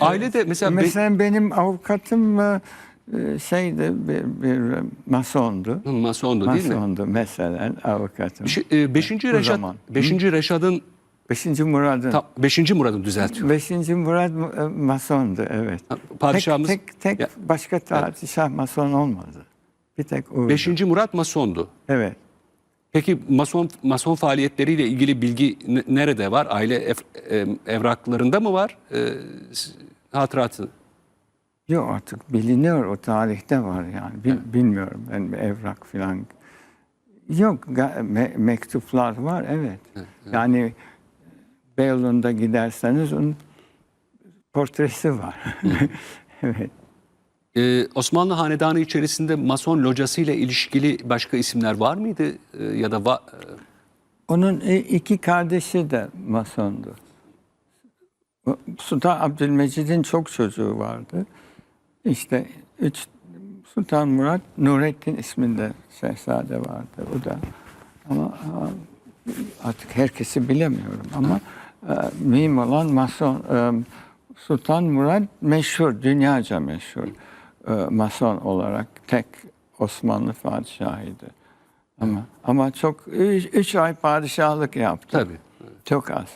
Ailede mesela, be- Mesela benim avukatım e, e, şeydi bir, bir masondu. Masondu değil mi? Masondu mesela avukatım. Beşi- e, Beşinci Reşat, zaman. Beşinci Reşad'ın, Beşinci Murad'ın. ta, Beşinci Murad'ın düzeltiyor. Beşinci Murad e, masondu evet. Padişahımız, Tek tek, tek Ya- başka padişah mason olmadı. Bir tek o. Beşinci Murat Masondu. Evet. Peki mason mason faaliyetleriyle ilgili bilgi nerede var? Aile ef- e, evraklarında mı var? E, hatıratı. Yok artık biliniyor o tarihte var yani. Bil- Bilmiyorum ben evrak falan. Yok me- mektuplar var evet. Yani Beyoğlu'nda giderseniz onun portresi var. evet. Ee, Osmanlı Hanedanı içerisinde Mason locası ile ilişkili başka isimler var mıydı? Ee, ya da va- Onun i- iki kardeşi de masondu. Sultan Abdülmecid'in çok çocuğu vardı. İşte üç Sultan Murat Nurettin isminde şehzade vardı. O da ama artık herkesi bilemiyorum ama e, mühim olan mason e, Sultan Murat meşhur, dünyaca meşhur e, mason olarak tek Osmanlı padişahıydı. Ama ama çok üç, üç ay padişahlık yaptı. tabii. Çok az.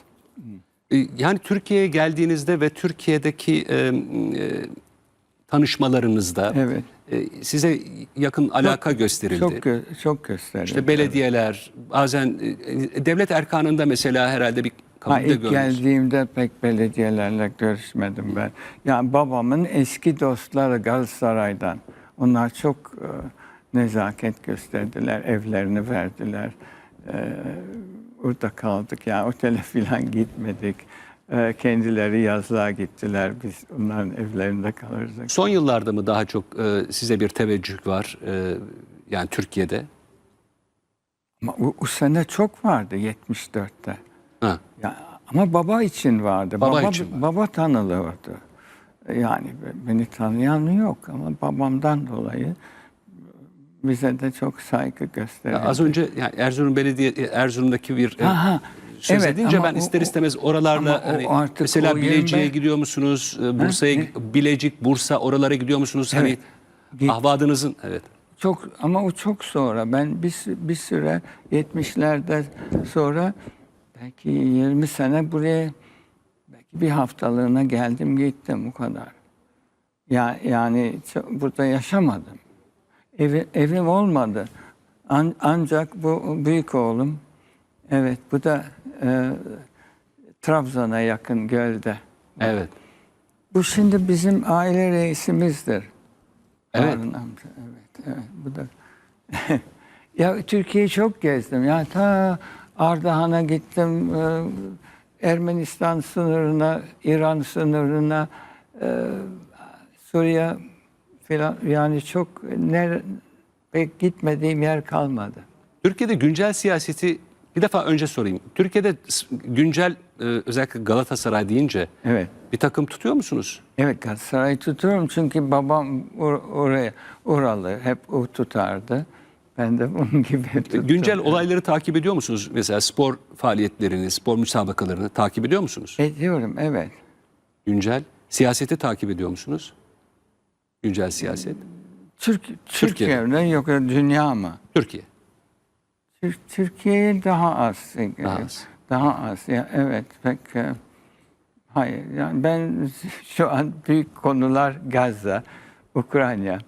Ee, Yani Türkiye'ye geldiğinizde ve Türkiye'deki e, e, tanışmalarınızda Evet. e, size yakın alaka gösterildi. Çok gö- çok gösterildi. İşte belediyeler, bazen e, devlet erkanında mesela herhalde bir Ha, kabulde ilk geldiğimde pek belediyelerle görüşmedim ben. Yani babamın eski dostları Galatasaray'dan. Onlar çok e, nezaket gösterdiler, evlerini verdiler. E, orada kaldık. Yani otele falan gitmedik. E, kendileri yazlığa gittiler. Biz onların evlerinde kalırdık. Son yıllarda mı daha çok e, size bir teveccüh var e, yani Türkiye'de? Ama o, o sene çok vardı 74'te. Ha. Ya, ama baba için vardı. Baba için var. Baba tanılıyordu. Yani be- beni tanıyan yok ama babamdan dolayı bize de çok saygı Ya gösterildi. az önce yani Erzurum Belediye Erzurum'daki bir e, Ha, ha. söz Evet, edince ben o- ister istemez oralarla hani artık mesela Bilecik'e 25 gidiyor musunuz? E, Bursa'ya? Bilecik, Bursa oralara gidiyor musunuz? Hani Evet. Git- ahvadınızın evet. Çok ama o çok sonra. Ben bir, bir süre 70'lerde sonra belki 20 sene buraya belki bir haftalığına geldim gittim o kadar. Ya, yani burada yaşamadım. Evi, evim olmadı. An- ancak bu büyük oğlum evet bu da e, Trabzon'a yakın gölde. Evet. Bu şimdi bizim aile reisimizdir. Evet. Harun amca. Evet, evet. Bu da. ya Türkiye'yi çok gezdim. Ya ta Ardahan'a gittim. e, Ermenistan sınırına, İran sınırına, e, Suriye filan yani çok ner, pek gitmediğim yer kalmadı. Türkiye'de güncel siyaseti bir defa önce sorayım. Türkiye'de güncel e, özellikle Galatasaray deyince Evet. bir takım tutuyor musunuz? Evet Galatasaray'ı tutuyorum çünkü babam or- oraya oralı hep o tutardı. Ben de bunun gibi tuttum. Güncel olayları takip ediyor musunuz? Mesela spor faaliyetlerini, spor müsabakalarını takip ediyor musunuz? Ediyorum evet. Güncel siyaseti takip ediyor musunuz? Güncel siyaset. Türk, Türkiye'de yok dünya mı? Türkiye. Tür- Türkiye'ye daha az. Daha az. Daha az. Ya, evet pek e, hayır. Yani ben şu an büyük konular Gazze, Ukrayna.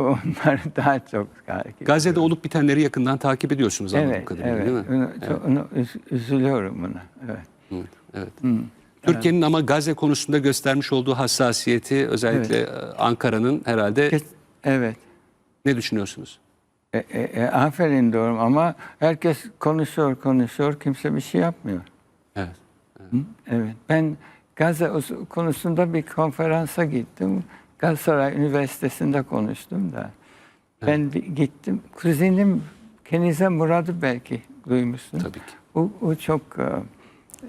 Onları daha çok takip Gazze'de olup bitenleri yakından takip ediyorsunuz anladığım Evet, kadarıyla evet. değil mi? Onu, çok- onu üz- üzülüyorum buna. Evet. Evet, evet. Türkiye'nin ama Gazze konusunda göstermiş olduğu hassasiyeti özellikle e, Ankara'nın herhalde Kes- Evet. ne düşünüyorsunuz? E, e, e, aferin diyorum ama herkes konuşuyor konuşuyor kimse bir şey yapmıyor. Evet. Evet. Ben Gazze us- konusunda bir konferansa gittim. Galatasaray Üniversitesi'nde konuştum da. Ben di- gittim. Kuzenim Kenize Murad'ı belki duymuşsun. Tabii ki. O, o çok e,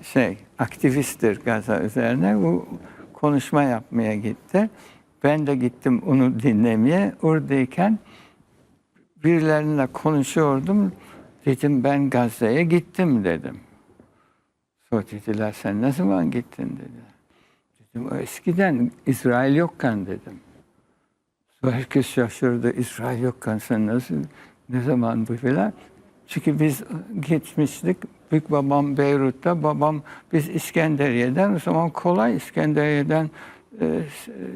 şey aktivisttir Gazze üzerine. O konuşma yapmaya gitti. Ben de gittim onu dinlemeye. Oradayken birileriyle konuşuyordum. Dedim ben Gazze'ye gittim dedim. Sonra dediler sen ne zaman gittin dedi. Dedim, "O eskiden İsrail yokken dedim. Herkes şaşırdı. İsrail yokken sen nasıl, ne zaman bu filan. Çünkü biz gitmiştik. Büyük babam Beyrut'ta, babam biz İskenderiye'den, o zaman kolay İskenderiye'den e,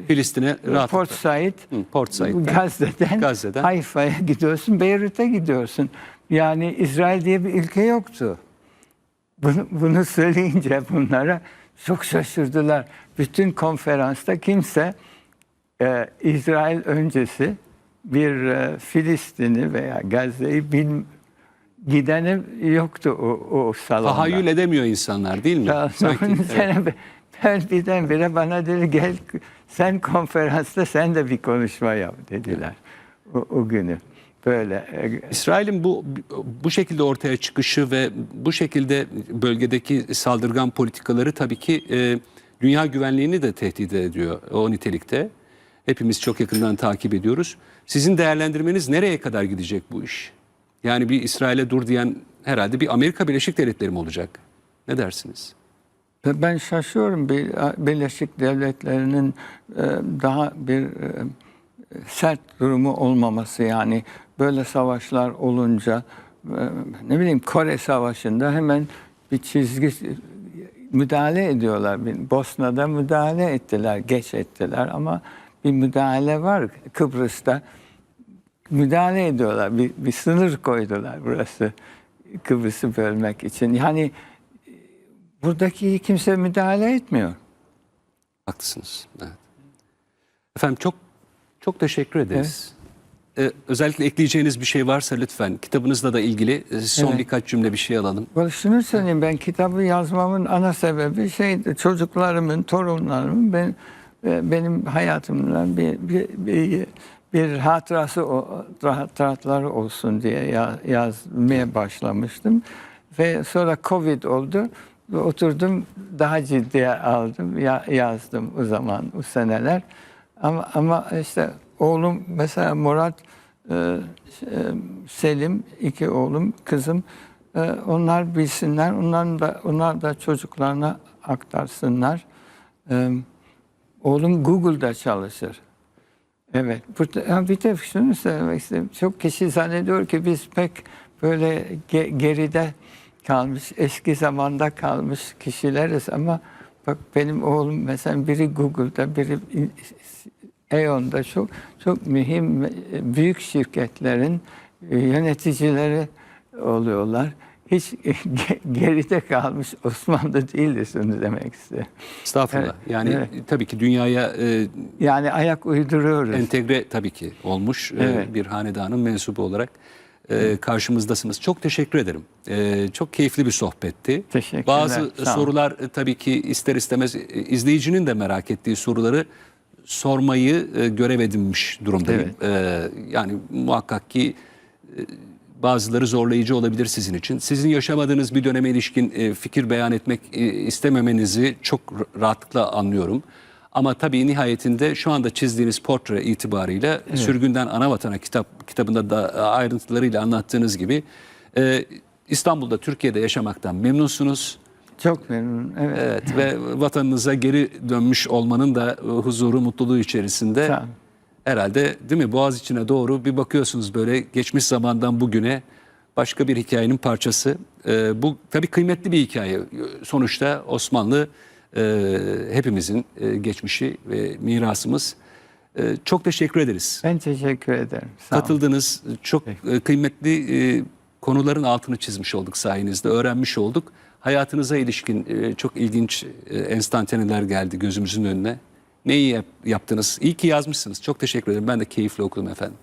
Filistin'e rahatlıkla. Port Said, Hı, Port Said'den. Gazze'den, Gazze'den. Hayfa'ya gidiyorsun, Beyrut'a gidiyorsun. Yani İsrail diye bir ülke yoktu. Bunu, bunu söyleyince bunlara çok şaşırdılar. Bütün konferansta kimse e, İsrail öncesi bir e, Filistin'i veya Gazze'yi bil, gideni yoktu o, o salonda. Tahayyül edemiyor insanlar değil mi? Sanki, evet. Ben birdenbire bana dedi gel sen konferansta sen de bir konuşma yap dediler o, o günü. Böyle İsrail'in bu bu şekilde ortaya çıkışı ve bu şekilde bölgedeki saldırgan politikaları tabii ki e, dünya güvenliğini de tehdit ediyor o nitelikte. Hepimiz çok yakından takip ediyoruz. Sizin değerlendirmeniz nereye kadar gidecek bu iş? Yani bir İsrail'e dur diyen herhalde bir Amerika Birleşik Devletleri mi olacak? Ne dersiniz? ben şaşıyorum bir Birleşik Devletleri'nin e, daha bir e, sert durumu olmaması yani böyle savaşlar olunca e, ne bileyim Kore Savaşı'nda hemen bir çizgi müdahale ediyorlar. Bosna'da müdahale ettiler, geç ettiler ama bir müdahale var Kıbrıs'ta. Müdahale ediyorlar. Bir, bir sınır koydular burası Kıbrıs'ı bölmek için. Yani buradaki kimse müdahale etmiyor. Haklısınız. Evet. Efendim çok çok teşekkür ederiz. Ee, özellikle ekleyeceğiniz bir şey varsa lütfen kitabınızla da ilgili e, son Evet. birkaç cümle bir şey alalım. Vallahi şunu söyleyeyim ben kitabı yazmamın ana sebebi şey çocuklarımın, torunlarımın ben e, benim hayatımdan bir bir, bir, bir hatırası o- hatıratları olsun diye ya- yazmaya başlamıştım ve sonra Covid oldu. Oturdum daha ciddiye aldım, ya, yazdım o zaman, o seneler. Ama ama işte oğlum mesela Murat, e, e, Selim, iki oğlum, kızım. e, onlar bilsinler, onlar da onlar da çocuklarına aktarsınlar. E, oğlum Google'da çalışır. Evet. Burada, bir de şunu söylemek istedim. Çok kişi zannediyor ki biz pek böyle ge- geride kalmış, eski zamanda kalmış kişileriz ama bak benim oğlum mesela biri Google'da, biri Aeon'da çok çok mühim e, büyük şirketlerin e, yöneticileri oluyorlar. Hiç ge- geride kalmış Osmanlı değiliz onu demek istiyorum. Estağfurullah. Evet, yani evet. tabii ki dünyaya e, Yani ayak uyduruyoruz. entegre tabii ki olmuş e, Evet. bir hanedanın mensubu olarak e, karşımızdasınız. Çok teşekkür ederim. E, çok keyifli bir sohbetti. Teşekkürler, Bazı sağ olun. sorular e, tabii ki ister istemez e, izleyicinin de merak ettiği soruları sormayı e, görev edinmiş durumdayım. E, yani muhakkak ki e, bazıları zorlayıcı olabilir sizin için. Sizin yaşamadığınız bir döneme ilişkin e, fikir beyan etmek e, istememenizi çok rahatlıkla anlıyorum. Ama tabii nihayetinde şu anda çizdiğiniz portre itibarıyla Sürgünden Anavatana kitap kitabında da ayrıntılarıyla anlattığınız gibi e, İstanbul'da Türkiye'de yaşamaktan memnunsunuz. Çok memnunum. Evet. Evet ve vatanınıza geri dönmüş olmanın da e, huzuru, mutluluğu içerisinde olun. herhalde değil mi Boğaz içine doğru bir bakıyorsunuz böyle geçmiş zamandan bugüne başka bir hikayenin parçası. E, bu tabii kıymetli bir hikaye. Sonuçta Osmanlı e, hepimizin e, geçmişi ve mirasımız. E, çok teşekkür ederiz. Ben teşekkür ederim. Sağ olun. Katıldınız. Çok e, kıymetli e, konuların altını çizmiş olduk sayenizde. Öğrenmiş olduk. Hayatınıza ilişkin e, çok ilginç e, enstantaneler geldi gözümüzün önüne. Ne iyi yap- yaptınız. İyi ki yazmışsınız. Çok teşekkür ederim. Ben de keyifle okudum efendim.